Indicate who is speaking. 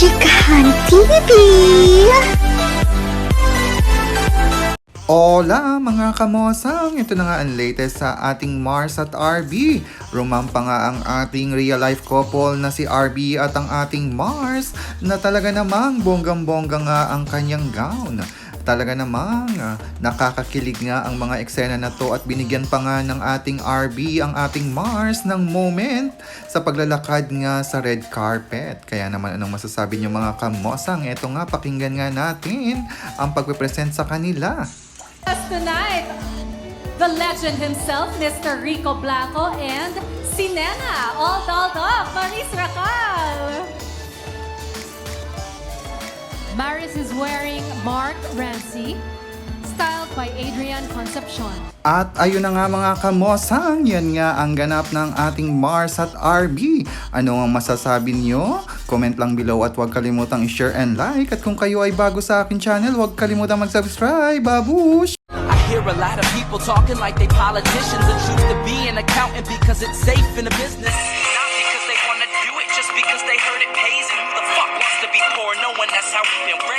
Speaker 1: Chikahan TV!
Speaker 2: Hola mga kamosang! Ito na nga ang latest sa ating Mars at RB. Rumampa nga ang ating real life couple na si RB at ang ating Mars na talaga namang bonggang-bongga nga ang kanyang gown. Talaga namang ah, nakakakilig nga ang mga eksena na to at binigyan pa nga ng ating RB ang ating Mars ng moment sa paglalakad nga sa red carpet. Kaya naman anong masasabi niyo mga kamosang? Ito nga pakinggan nga natin ang pagpe-present sa kanila.
Speaker 3: tonight, the legend himself, Mr. Rico Blanco, and si Nena, all dolled up, Maris Racal.
Speaker 4: Maris is wearing Mark Ramsey, styled by Adrian Concepcion.
Speaker 2: At ayun na nga mga kamosang, yan nga ang ganap ng ating Mars at RB. Ano ang masasabi nyo? Comment lang below at huwag kalimutang i-share and like. At kung kayo ay bago sa akin channel, huwag kalimutang mag-subscribe. Babush!
Speaker 5: I hear a lot of people talking like they politicians and choose to be an accountant because it's safe in the business. Not because they want to do it, just because they heard it pays. And who the fuck wants to be poor algum tempo.